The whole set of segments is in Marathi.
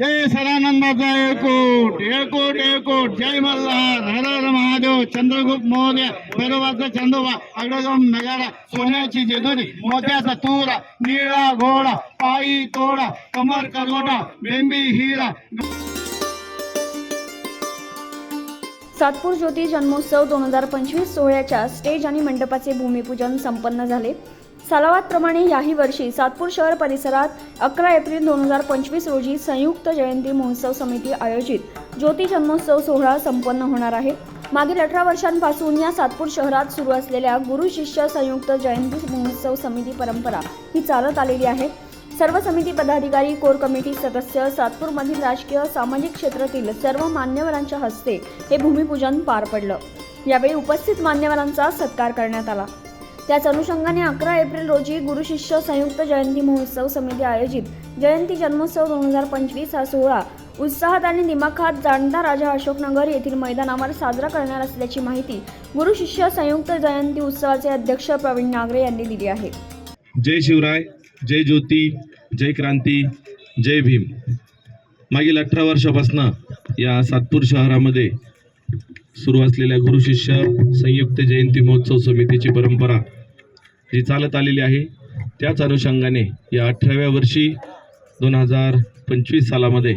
जय सदानंदाचा एकूट एकूट एकोट जय मल्हार हर महादेव चंद्रगुप्त मौर्य भैरवाचा चंदोबा अग्रगम नगारा सोन्याची जेजुरी मोत्याचा तुरा निळा घोडा पायी तोडा कमर करगोटा बेंबी हिरा. सातपूर ज्योती जन्मोत्सव दोन हजार पंचवीस सोहळ्याच्या स्टेज आणि मंडपाचे भूमिपूजन संपन्न झाले. सालावादप्रमाणे याही वर्षी सातपूर शहर परिसरात अकरा एप्रिल दोन हजार पंचवीस रोजी संयुक्त जयंती महोत्सव समिती आयोजित. ज्योती जन्मोत्सव सोहळा संपन्न होणार आहे. मागील अठरा वर्षांपासून या सातपूर शहरात सुरू असलेल्या गुरु शिष्य संयुक्त जयंती महोत्सव समिती परंपरा ही चालत आलेली आहे. सर्व समिती पदाधिकारी कोर कमिटी सदस्य सातपूरमधील राजकीय सामाजिक क्षेत्रातील सर्व मान्यवरांच्या हस्ते हे भूमिपूजन पार पडलं. यावेळी उपस्थित मान्यवरांचा सत्कार करण्यात आला. त्याच अनुषंगाने अकरा एप्रिल रोजी गुरु शिष्य संयुक्त जयंती महोत्सव समिती आयोजित. जयंती जन्मोत्सव दोन हजार पंचवीस हा सोहळा उत्साहात आणि दिमाखात जाणता राजा अशोकनगर येथील मैदानावर साजरा करणार असल्याची माहिती गुरु शिष्य संयुक्त जयंती उत्सवाचे अध्यक्ष प्रवीण नागरे यांनी दिली आहे. जय शिवराय जय ज्योती जय क्रांती जय भीम. मागील अठरा वर्षापासून या सातपूर शहरामध्ये सुरू असलेल्या गुरुशिष्य संयुक्त जयंती महोत्सव समितीची परंपरा जी चालत आलेली आहे त्याच अनुषंगाने या अठराव्या वर्षी दोन हजार पंचवीस सालामध्ये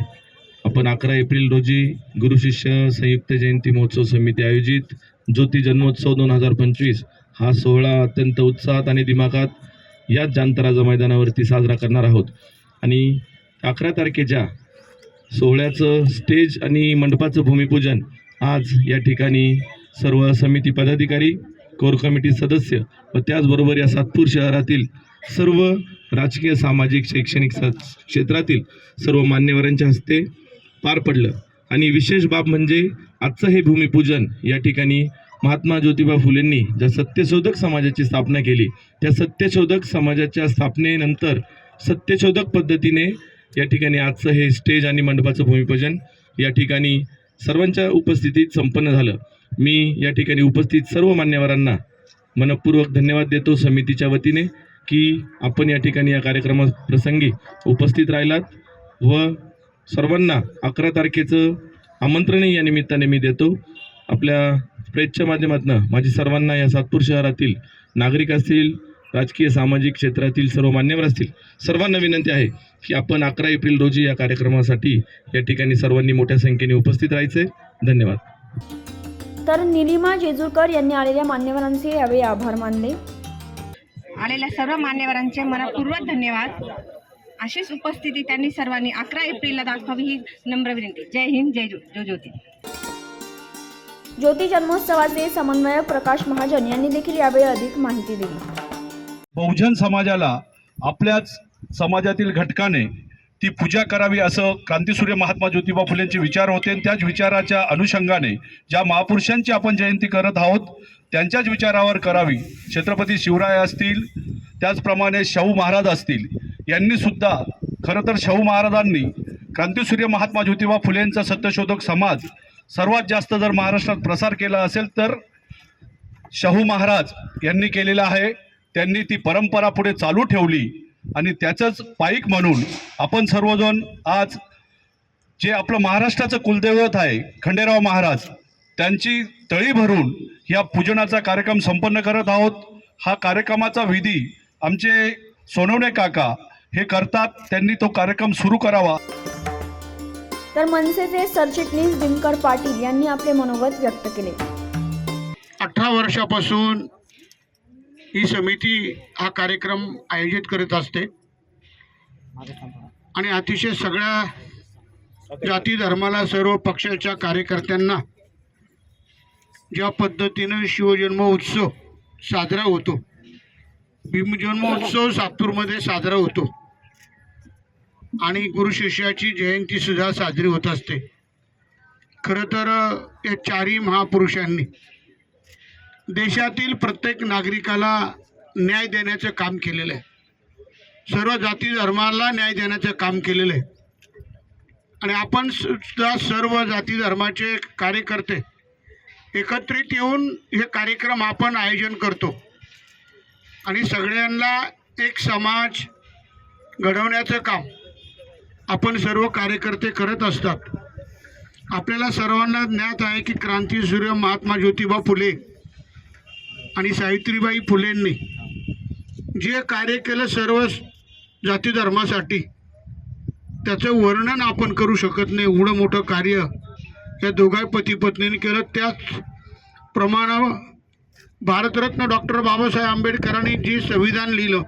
आपण अकरा एप्रिल रोजी गुरुशिष्य संयुक्त जयंती महोत्सव समिती आयोजित ज्योती जन्मोत्सव दोन हजार पंचवीस हा सोहळा अत्यंत उत्साहात आणि दिमागात याच जांतराजा मैदानावरती साजरा करणार आहोत. आणि अकरा तारखेच्या सोहळ्याचं स्टेज आणि मंडपाचं भूमिपूजन आज या ठिकाणी सर्व समिती पदाधिकारी कोर कमिटी सदस्य व त्याचबरोबर या सातपूर शहरातील सर्व राजकीय सामाजिक शैक्षणिक स क्षेत्रातील सर्व मान्यवरांच्या हस्ते पार पडलं. आणि विशेष बाब म्हणजे आजचं हे भूमिपूजन या ठिकाणी महात्मा ज्योतिबा फुलेंनी ज्या सत्यशोधक समाजाची स्थापना केली त्या सत्यशोधक समाजाच्या स्थापनेनंतर सत्यशोधक पद्धतीने या ठिकाणी आजचं हे स्टेज आणि मंडपाचं भूमिपूजन या ठिकाणी सर्वांच्या उपस्थितीत संपन्न झालं. मी या ठिकाणी उपस्थित सर्व मान्यवरांना मनपूर्वक धन्यवाद देतो समितीच्या वतीने की आपण या ठिकाणी या कार्यक्रमाप्रसंगी उपस्थित राहिलात व सर्वांना अकरा तारखेचं आमंत्रणही या निमित्ताने मी देतो. आपल्या प्रेसच्या माध्यमातून माझी सर्वांना या सातपूर शहरातील नागरिक असतील राजकीय सामाजिक क्षेत्रातील सर्व मान्यवर असतील सर्वांना विनंती आहे की आपण अकरा एप्रिल रोजी या कार्यक्रमासाठी या ठिकाणी सर्वांनी मोठ्या संख्येने उपस्थित राहायचे. धन्यवाद. तर निलिमा जेजूरकर यांनी आलेल्या मान्यवरांचे यावेळी आभार मानले. आलेल्या सर्व मान्यवरांचे मनपूर्वक धन्यवाद. अशीच उपस्थिती त्यांनी सर्वांनी अकरा एप्रिलला दाखवावी ही नम्र विनंती. जय हिंद जय ज्यो जय ज्योती. ज्योती जन्मोत्सवाचे समन्वयक प्रकाश महाजन यांनी देखील यावेळी अधिक माहिती दिली. बहुजन समाजाला आपल्याच समाजातील घटकाने ती पूजा करावी असं क्रांतीसूर्य महात्मा ज्योतिबा फुलेंचे विचार होते. आणि त्याच विचाराच्या अनुषंगाने ज्या महापुरुषांची आपण जयंती करत आहोत त्यांच्याच विचारावर करावी. छत्रपती शिवराय असतील त्याचप्रमाणे शाहू महाराज असतील यांनीसुद्धा खरं तर शाहू महाराजांनी क्रांतीसूर्य महात्मा ज्योतिबा फुलेंचा सत्यशोधक समाज सर्वात जास्त जर महाराष्ट्रात प्रसार केला असेल तर शाहू महाराज यांनी केलेला आहे. त्यांनी ती परंपरा पुढे चालू ठेवली आणि त्याचंच पाईक म्हणून आपण सर्वजण आज जे आपलं महाराष्ट्राचं कुलदैवत आहे खंडेराव महाराज त्यांची तळी भरून या पूजनाचा कार्यक्रम संपन्न करत आहोत. हा कार्यक्रमाचा विधी आमचे सोनवणे काका हे करतात. त्यांनी तो कार्यक्रम सुरू करावा. तर मनसेचे सरचिटणीस दिनकर पाटील यांनी आपले मनोगत व्यक्त केले. अठरा वर्षापासून ही समिती हा कार्यक्रम आयोजित करत असते. आणि अतिशय सगळ्या जाती धर्माला सर्व पक्षाच्या कार्यकर्त्यांना ज्या पद्धतीनं शिवजन्म उत्सव साजरा होतो भीमजन्म उत्सव सातूरमध्ये साजरा होतो आणि गुरुशिष्याची जयंती सुद्धा साजरी होत असते. खरं तर या चारही महापुरुषांनी देशातील प्रत्येक नागरिकाला न्याय देण्याचं काम केलेलं आहे. सर्व जाती धर्माला न्याय देण्याचं काम केलेलं आहे. आणि आपण सुद्धा सर्व जाती धर्माचे कार्यकर्ते एकत्रित येऊन हे कार्यक्रम आपण आयोजन करतो. आणि सगळ्यांना एक समाज घडवण्याचं काम आपण सर्व कार्यकर्ते करत असतात. आपल्याला सर्वांना ज्ञात आहे की क्रांतीसूर्य महात्मा ज्योतिबा फुले आणि सावित्रीबाई फुलेंनी जे कार्य केलं सर्व जाती धर्मासाठी त्याचं वर्णन आपण करू शकत नाही. एवढं मोठं कार्य या दोघा पती पत्नीने केलं. त्याच प्रमाणावर भारतरत्न डॉक्टर बाबासाहेब आंबेडकरांनी जे संविधान लिहिलं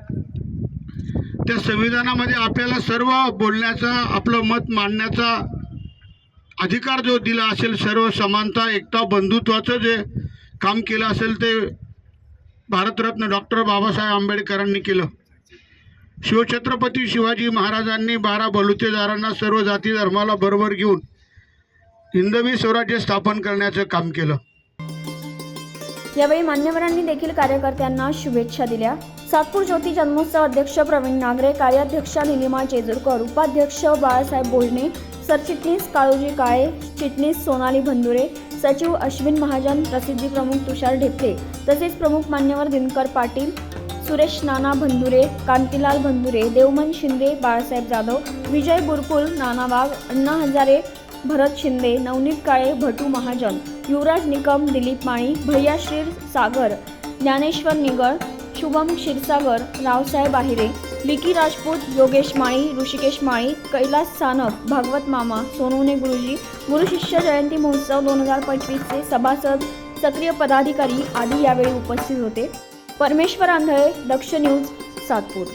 त्या संविधानामध्ये आपल्याला सर्व बोलण्याचा आपलं मत मांडण्याचा अधिकार जो दिला असेल सर्व समानता एकता बंधुत्वाचं जे काम केलं असेल ते भारतरत्न डॉक्टर बाबासाहेब आंबेडकरांनी केलं. शिवछत्रपती शिवाजी महाराजांनी बारा बलुतेदारांना सर्व जाती धर्माला बरोबर घेऊन हिंदवी स्वराज्य स्थापन करण्याचं काम केलं. यावेळी मान्यवरांनी देखील कार्यकर्त्यांना शुभेच्छा दिल्या. सातपूर ज्योती जन्मोत्सव अध्यक्ष प्रवीण नागरे कार्याध्यक्षा निलिमा जेजुरकर उपाध्यक्ष बाळासाहेब बोजणे सरचिटणीस काळोजी काळे चिटणीस सोनाली भंदुरे सचिव अश्विन महाजन प्रसिद्धी प्रमुख तुषार ढेपले तसेच प्रमुख मान्यवर दिनकर पाटील सुरेश नाना भंदुरे कांतीलाल भंदुरे देवमन शिंदे बाळासाहेब जाधव विजय बुरकुल नाना वाघ अण्णा हजारे भरत शिंदे नवनीत काळे भटू महाजन युवराज निकम दिलीप माळी भैया श्रीर सागर ज्ञानेश्वर निगळ शुभम क्षीरसागर रावसाहेब आहिरे विकी राजपूत योगेश माळी ऋषिकेश माळी कैलास सानप भागवत मामा सोनवणे गुरुजी गुरुशिष्य जयंती महोत्सव दोन हजार पंचवीसचे सभासद सक्रिय पदाधिकारी आदी यावेळी उपस्थित होते. परमेश्वर आंधळे दक्ष न्यूज सातपूर.